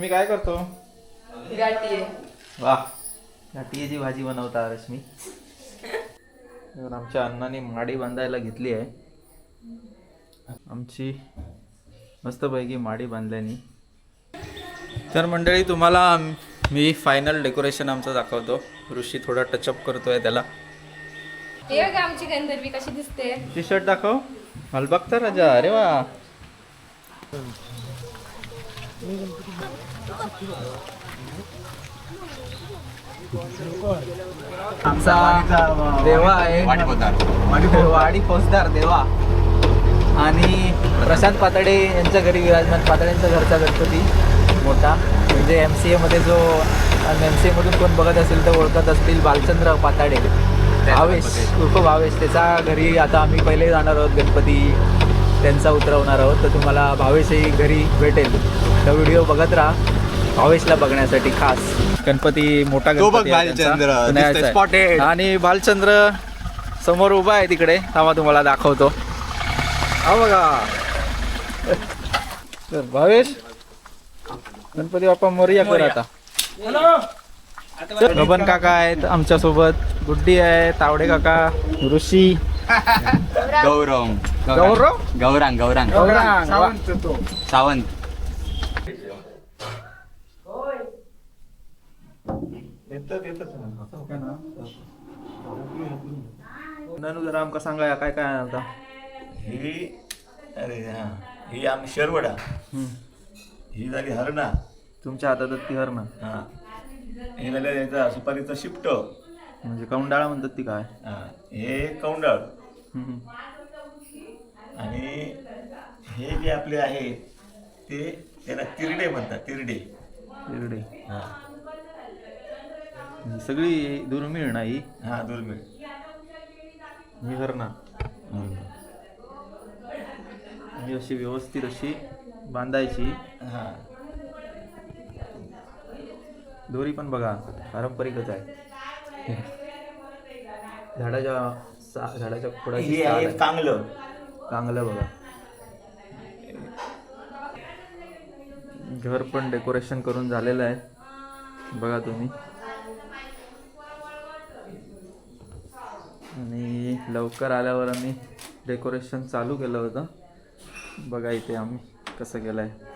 रश्मी काय करतो? गाठी आहे. वा. गाठीची भाजी बनवता रश्मी. आमच्या अण्णाने माडी बांधायला घेतली आहे. आमची मस्तपैकी माडी बांधल्यानी. तर मंडळी तुम्हाला मी फायनल डेकोरेशन आमचं दाखवतो. ऋषी थोडा टचअप करतोय त्याला. हे बघा आमची गंधर्वी कशी दिसते. टी शर्ट दाखव. मला बघता राजा. अरे वा. आमचा देवा आहे. वाडी फौजदार देवा. आणि प्रशांत पातडे यांच्या घरी विराजमान. पातळेंच्या घरचा गणपती मोठा. म्हणजे एम सी एमध्ये जो एम सी एमधून कोण बघत असेल तर ओळखत असतील बालचंद्र पाताडे. भावेश उर्फ भावेश त्याच्या घरी आता आम्ही पहिले जाणार आहोत गणपती. त्यांचा उतरवणार आहोत. तर तुम्हाला भावेशही घरी भेटेल. तर व्हिडिओ बघत राहा. भावेशला बघण्यासाठी खास. गणपती मोठा गणपती आहे त्यांचा. भालचंद्र, पुण्याचा दिसतोय आहे. spotted. आणि भालचंद्र समोर उभा आहे तिकडे. थांबा तुम्हाला दाखवतो. हा बघा. तर भावेश गणपती बाप्पा मोरया कर आता. गबन काका आहेत आमच्यासोबत गुड्डी आहे तावडे काका ऋषी. गौरव. गौरव? गौरांग गौरांग. गौरांग. सावंत. ननू जरा आमका सांगा काय काय आता ही अरे हा. ही आम्ही शेरवडा. ही झाली हरणा. तुमच्या हातात ती हर ना हा. हे झालं याचा सुपारीचा शिफ्ट म्हणजे कौंडाळा म्हणतात ती काय? हा. हे कौंडळ. हम्म. आणि हे जे आपले आहे ते त्याला तिरडे म्हणतात तिरडे. तिरडे. ही. सगळी दुर्मिळ ना ही दुर्मिळ. ही ना. ही अशी व्यवस्थित अशी बांधायची. हा. दोरी पण बघा पारंपरिकच आहे. झाडाच्या सा झाडाच्या खोडाची आहे. चांगलं चांगलं बघा. घर पण डेकोरेशन करून झालेलं आहे. बघा तुम्ही. आणि लवकर आल्यावर आम्ही डेकोरेशन चालू केलं होतं. बघा इथे आम्ही कसं केलं आहे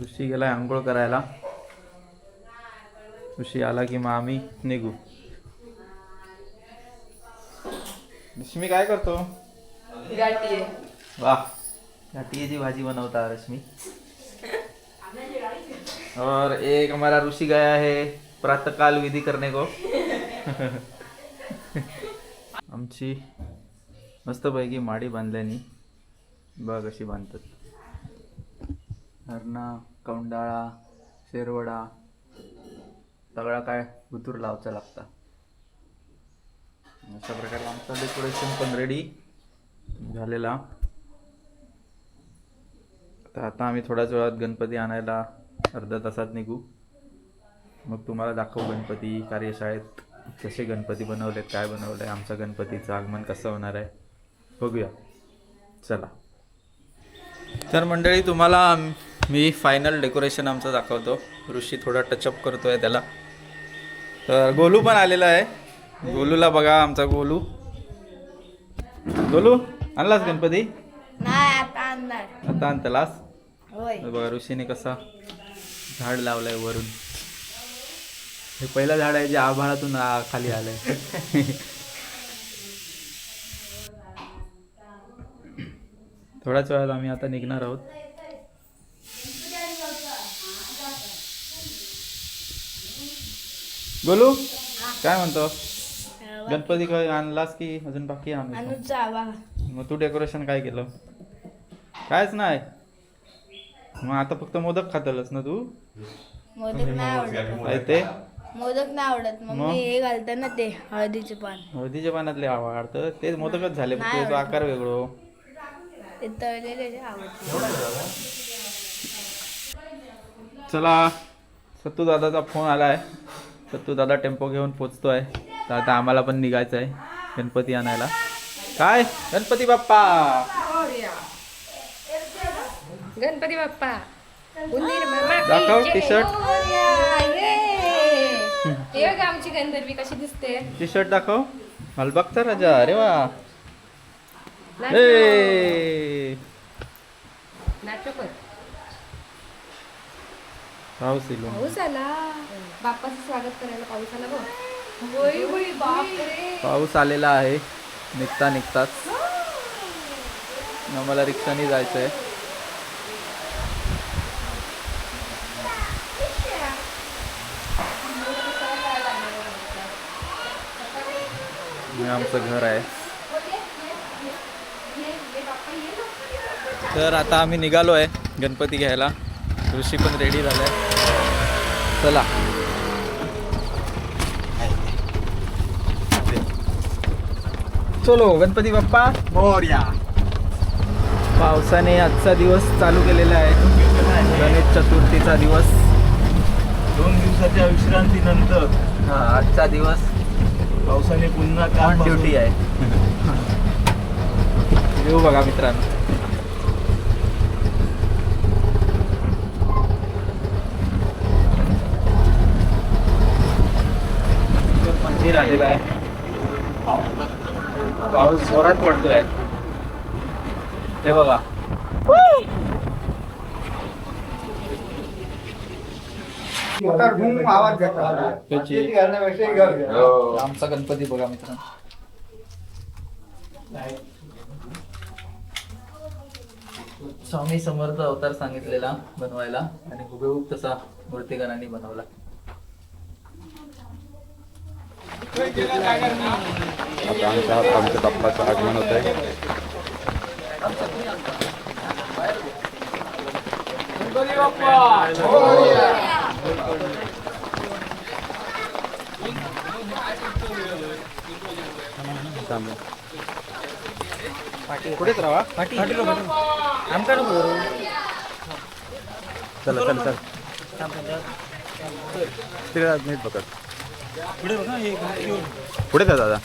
ऋषी गेलाय आंघोळ करायला. ऋषी आला की मग आम्ही निघू. रश्मी काय करतो? गाठी घाटीची भाजी बनवता रश्मी। और एक हमारा ऋषि गया है प्रातःकाल विधी करने को। आमची मस्तपैकी माडी बांधल्यानी बघ कशी बांधतात. हरणा कौंडाळा शेरवडा सगळा काय बुतूर लावचा लागता. अशा प्रकारे आमचं डेकोरेशन पण रेडी झालेला. तर आता आम्ही थोड्याच वेळात गणपती आणायला अर्ध्या तासात निघू. मग तुम्हाला दाखवू गणपती कार्यशाळेत कसे गणपती बनवलेत काय बनवलं आहे आमच्या गणपतीचं आगमन कसं होणार आहे बघूया. चला. तर मंडळी तुम्हाला मी फायनल डेकोरेशन आमचं दाखवतो. ऋषी थोडा टचअप करतो आहे त्याला. तर गोलू पण आलेला आहे. गोलूला बघा आमचा गोलू. गोलू आणलास गणपती? आणणार आता आणतलास होय. हे बघा ऋषीने कसा झाड लावलंय वरून. हे पहिलं झाड आहे जे आभाळातून आ- खाली आलंय. थोड्याच वेळात आम्ही आता निघणार आहोत. बोलू काय म्हणतो? गणपती काय आणलास की अजून बाकी आहे आम्ही? मग तू डेकोरेशन काय केलं? कायच नाही. मग आता फक्त मोदक खातलस ना तू? मोदक नाही आवडत काय ते? मोदक नाही आवडत. मग मग? मी हे घालते ना ते हळदीचे पान. हळदीच्या पानातले आवडतं? ते मोदकच झाले फक्त नाही तो आकार वेगळो. ते तळलेले आवडते. चला सत्तू दादाचा फोन आलाय. सत्तू दादा टेम्पो घेऊन पोचतोय. तर आता आम्हाला पण निघायचं आहे गणपती आणायला. काय? गणपती बाप्पा! गणपती बाप्पा. उंदीर दाखव टी शर्ट हे बघा आमची गंधर्वी कशी दिसते. टी शर्ट दाखव. मला बघता राजा. अरे वा. पाऊस पाऊस आला. बाप्पाचं स्वागत करायला पाऊस आला बघ. पाऊस आलेला आहे. निघता निघताच. आम्हाला रिक्षाने जायचं आहे हे आमचं घर आहे. तर आता आम्ही निघालो आहे गणपती घ्यायला. ऋषी पण रेडी झालाय चला. चलो गणपती बाप्पा. मोर्या. पावसाने आजचा दिवस चालू केलेला आहे. गणेश चतुर्थीचा दिवस. दोन दिवसाच्या विश्रांतीनंतर. हा आजचा दिवस. पावसाने पुन्हा काम ड्युटी आहे. येऊ बघा मित्रांनो. मंदिर आलेलं आहे पाऊस जोरात पडतोय. ते बघा. त्याची- आमचा गणपती बघा मित्रांनो. स्वामी समर्थ अवतार सांगितलेला बनवायला आणि हुबेहूब तसा मूर्तीकारांनी बनवला. आता आमच्या आमच्या बाप्पाचं आगमन होत आहे पुढेच राहा. आमका नको चला चल चल. तिकडे नीट पकड पुढे जा दादा.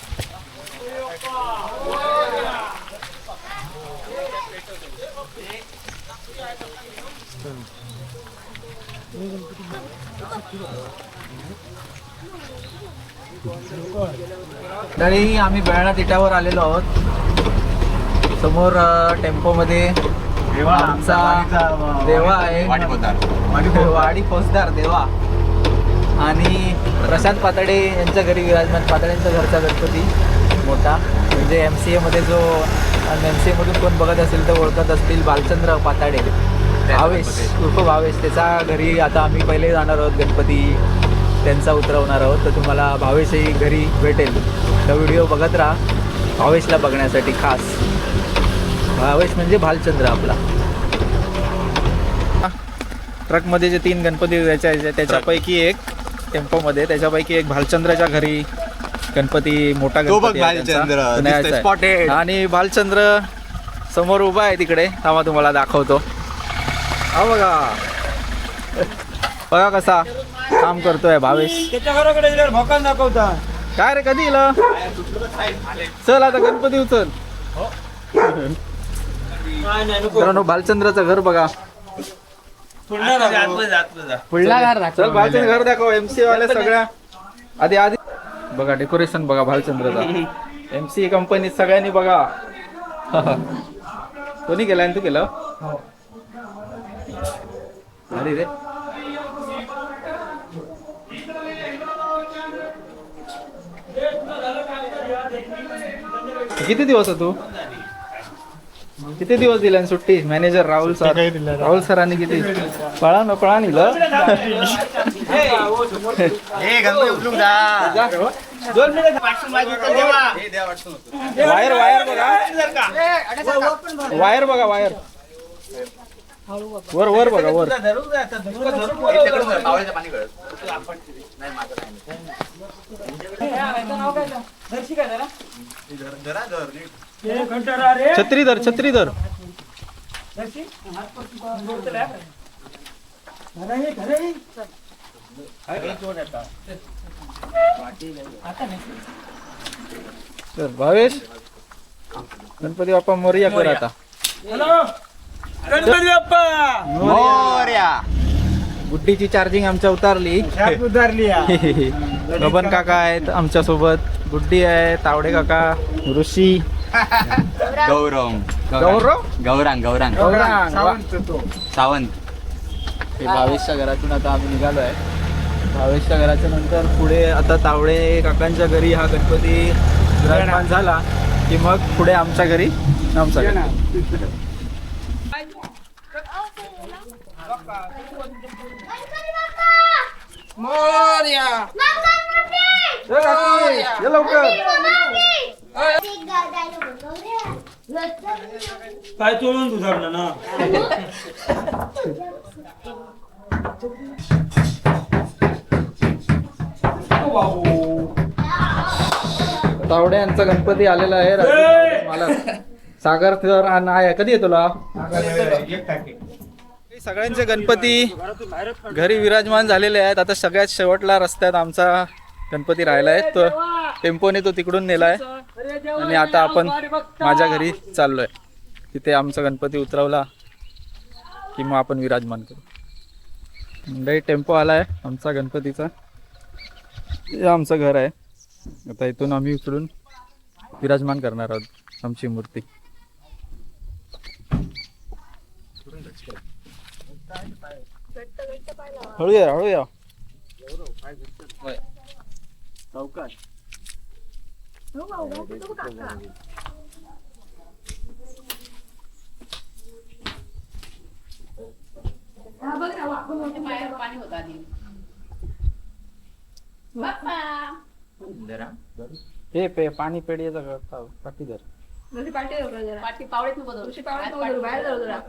तरी आम्ही बेळणा तिट्यावर आलेलो आहोत. समोर टेम्पो मध्ये देवा आमचा देवा आहे. वाडी फौजदार देवा. आणि प्रशांत पातळे यांच्या घरी विराजमान पातळेंच्या घरचा गणपती मोठा. म्हणजे एम सी एमध्ये जो एम सी एमधून कोण बघत असेल तर ओळखत असतील बालचंद्र पाताडे. भावेश उर्फ भावेश त्याच्या घरी आता आम्ही पहिले जाणार आहोत गणपती त्यांचा उतरवणार आहोत. तर तुम्हाला भावेशही घरी भेटेल. तर व्हिडिओ बघत राहा भावेशला बघण्यासाठी खास. भावेश म्हणजे भालचंद्र आपला. ट्रकमध्ये जे तीन गणपती आहेत, त्याच्यापैकी एक टेम्पोमध्ये त्याच्यापैकी एक भालचंद्राच्या घरी गणपती मोठा गणपती त्यांचा. आणि भालचंद्र समोर उभा आहे तिकडे. थांबा तुम्हाला दाखवतो. हा बघा. बघा कसा काम करतोय भावेश. काय रे कधी इलं? चल आता गणपती उचल. मित्रांनो भालचंद्राचं घर बघा. चल भालचंद्र घर दाखव एमसी वाले सगळ्या. आधी आधी. बघा डेकोरेशन बघा भालचंद्रचा एमसी कंपनी सगळ्यांनी बघा. कोणी केलं तू केलं? अरे रे. किती दिवस आहे तू? किती दिवस दिला सुट्टी? Manager Rahul sir. राहुल सरांनी किती? पळा न पळा निलं वायर वायर बघा. वायर बघा वायर वर वर बघा वर. छत्री धर छत्री धर. तर भावेश गणपती बाप्पा मोरया कर आता. गणपती बाप्पा मोरया. गुड्डीची चार्जिंग आमच्या उतारली. उधारली बबन काका आहेत आमच्यासोबत गुड्डी आहे तावडे काका ऋषी. गौरव. गौरव? गौरांग गौरांग. गौरांग. सावंत हे भावेशच्या घरातून आता आम्ही निघालो आहे भावेशच्या घराच्या नंतर पुढे आता तावडे काकांच्या घरी हा गणपती विराजमान झाला की मग पुढे आमच्या घरी आमचा गणपती. ये काकी, ये लवकर काय चोळून तुझा ना? तावडे यांचा गणपती आलेला आहे. राजू मला सागर सर आणि आहे कधी येतो तुला? सगळ्यांचे गणपती घरी विराजमान झालेले आहेत. आता सगळ्यात शेवटला रस्त्यात आमचा गणपती राहिला आहे. तो टेम्पोने तो तिकडून नेलाय आणि आता आपण माझ्या घरी चाललोय. तिथे आमचा गणपती उतरवला की मग आपण विराजमान करू. मंडळी टेम्पो आलाय आमचा गणपतीचा. हे आमचं घर आहे. आता इथून आम्ही उचलून विराजमान करणार आहोत. आमची मूर्ती. हळू या हळू या हे पे पाणी पेढीचा पाठी धर. पाठी पावळेत नको. पावळेत नको बाहेर धरू जरा.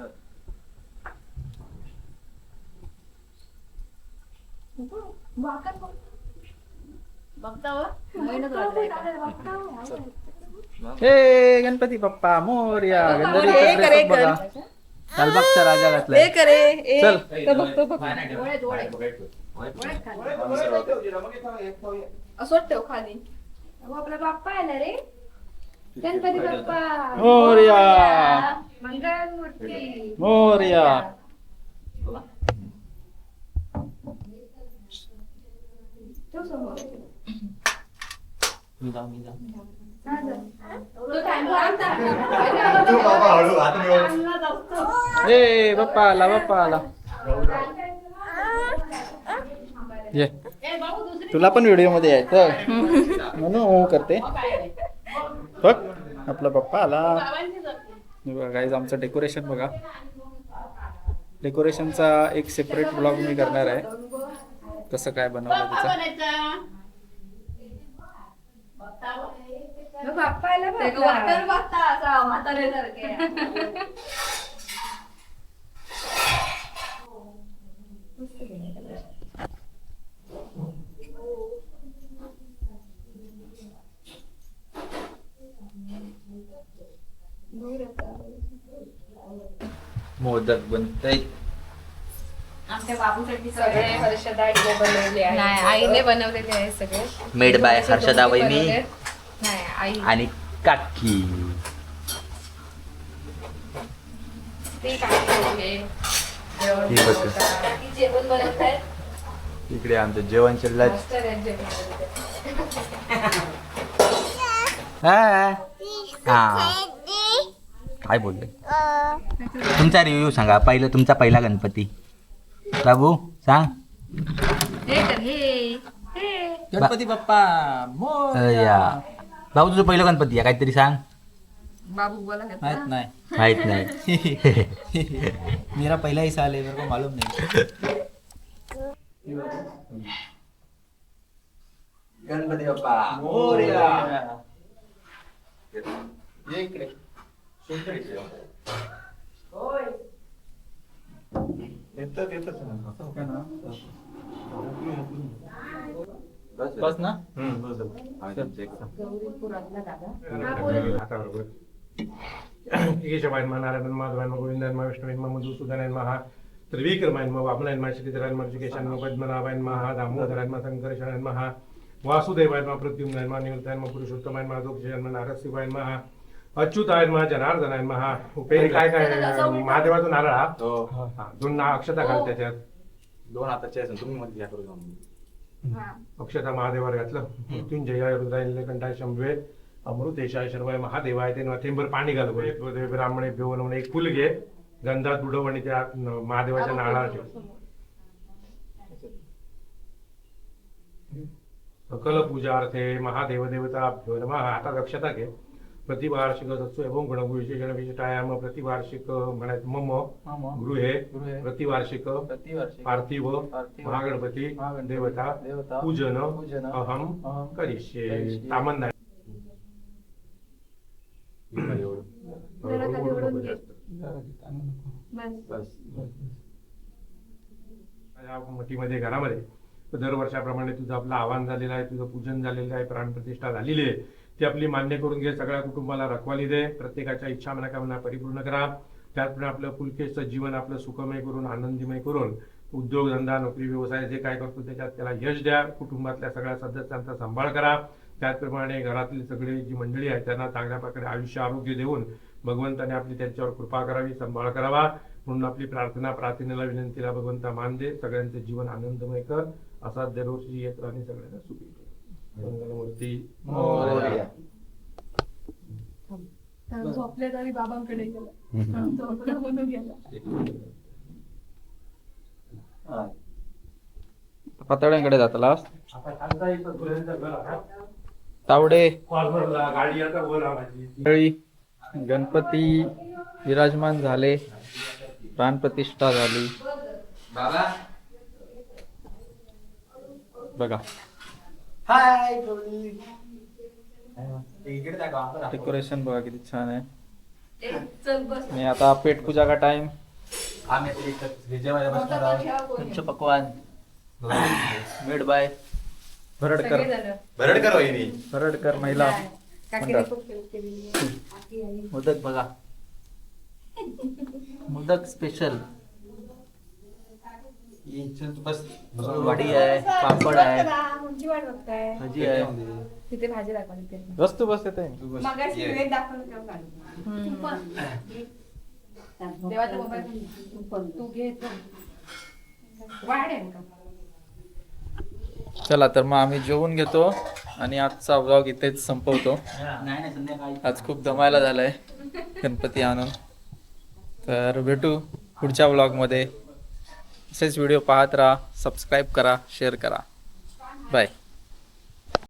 बघता हो? हे गणपती बाप्पा मोर्या गणपती बघा. लालबागचा राजा घातलाय. चल. डोळ्यात, डोळ्यात. असंच ठेव खाली. अहो, आपला बाप्पा आला रे? गणपती बाप्पा. मोर्या. मंगळमूर्ती. मोर्या. ए बाप्पा आला बाप्पा आला ये तुला पण व्हिडिओमध्ये यायचं. म्हणून हो करते. बघ आपला पप्पा आला. हे बघा गाईज आमचं डेकोरेशन बघा. डेकोरेशनचा एक सेपरेट ब्लॉग मी करणार आहे. कसं काय बनवलं त्याचं मग बाप्पा आला बघ. वाटर बघता असा म्हाताऱ्यासारखे. मोदक बनतय आमच्या बाबूसाठी सगळे हर्षदा आईने बनवले आहे. नाही आईने बनवलेले आहे सगळे. मेड बाय हर्षदा वहिनी. नाही आई. आणि काकी. ती. जेवण बनवत इकडे आमचं जेवण. हा. काय बोलले? तुमचा रिव्ह्यू सांगा. पहिलं तुमचा पहिला गणपती. बाबू सांग. हे तर हे. हे. गणपती बाप्पा या बाबू तुझं पहिलं गणपती आहे काहीतरी सांग. बाबू बोला का? माहीत नाही. माहीत नाही. मेरा पहिला ही साल है मेरे को मालूम नहीं. गणपती बाप्पा मोरया. ये इकडे. बस. ना? नमः नारायण नमः माधवाय नमः गोविंदाय नमः विष्णुवाय नमः मधुसूदनाय नमः त्रिविक्रमाय नमः वामनाय नमः श्रीधराय नमः ऋषिकेशाय नमः पद्मनाभाय नमः दामोदराय नमः संकर्षणाय नमः वासुदेवाय नमः प्रद्युम्नाय नमः निवृत्ताय नमः पुरुषोत्तमाय नमः दोक्षाय नमः नारसिंहाय नमः अच्युताय नमः जनार्दनाय नमः उपेन काय काय महादेवाचा नारळ हा? हो. हा, दोन ना अक्षता घाल त्याच्यात. दोन हाताचे असेल तुम्ही मध्ये घ्या करून अक्षता महादेवावर घातलं. मृत्युंजयाय रुद्राय निलकंठाय शंभवे अमृतेशाय शर्वाय महादेवाय ते थेंबर पाणी घाल बरं. ब्राह्मणे बेवन एक फुल घे. गंधात बुडव आणि त्या न- महादेवाच्या नाळाला ठेव. सकल पूजार्थे महादेव देवता नमः. आता दक्षता घे. प्रतिवार्षिक सत्सु एवं गुण विशेषण विशिष्टायाम प्रतिवार्षिक म्हणायचं. मम गृहे गृहे प्रतिवार्षिक प्रतिवर्षी पार्थिव पार्थिव महागणपती देवता देवता, पूजन पूजन, अहम करिष्ये. तामन नाही घरामध्ये. दरवर्षाप्रमाणे तुझं आपलं आव्हान झालेलं आहे तुझं पूजन झालेलं आहे प्राणप्रतिष्ठा झालेली आहे. ती आपली मान्य करून घे सगळ्या कुटुंबाला रखवाली दे प्रत्येकाच्या इच्छा मनोकामना परिपूर्ण करा. त्याचप्रमाणे आपलं पुलकेचं जीवन आपलं सुखमय करून आनंदीमय करून उद्योगधंदा नोकरी व्यवसाय जे काय करतो त्याच्यात त्याला यश द्या कुटुंबातल्या सगळ्या सदस्यांचा सांभाळ करा. त्याचप्रमाणे घरातली सगळी जी मंडळी आहे त्यांना चांगल्या प्रकारे आयुष्य आरोग्य देऊन भगवंताने आपली त्यांच्यावर कृपा करावी सांभाळ करावा. म्हणून आपली प्रार्थना प्रार्थनेला विनंतीला भगवंता मान दे सगळ्यांचे जीवन आनंदमय कर. असा दरवर्षी येत राहणे सगळ्यांना सुखी. मंगलमूर्ती मोरया. तर झोपले तरी बाबांकडे गेला. झोपला म्हणून गेला. पातळ्यांकडे आहे. तावडे. गणपती विराजमान झाले. प्राणप्रतिष्ठा झाली. बघा. डेकोरेशन बघा किती छान आहे. चल बस. आणि आता पेट पूजा का टाइम पंच पकवान. Made by Bharadkar. बरड कर वहिनी. भरडकर महिला. मंडळ. केलेली. मोदक बघा. मोदक स्पेशल बस वाडी आहे पापड आहे. कोणची वाट बघताय. भाजी आहे. तिथे भाजी दाखवली ते. वस्तू बस येते मगाशी वेळ दाखवलं तेव्हा काढलं. तू पण. देवाचा मोबाईल तू घे तो. वाढ आहे का? चला तर मग आम्ही जेवून घेतो आणि आजचा व्लॉग इथेच संपवतो. आज खूप दमायला झालंय गणपती आणून. तर भेटू पुढच्या व्लॉगमध्ये असेच व्हिडिओ पाहत राहा सबस्क्राईब करा शेअर करा. बाय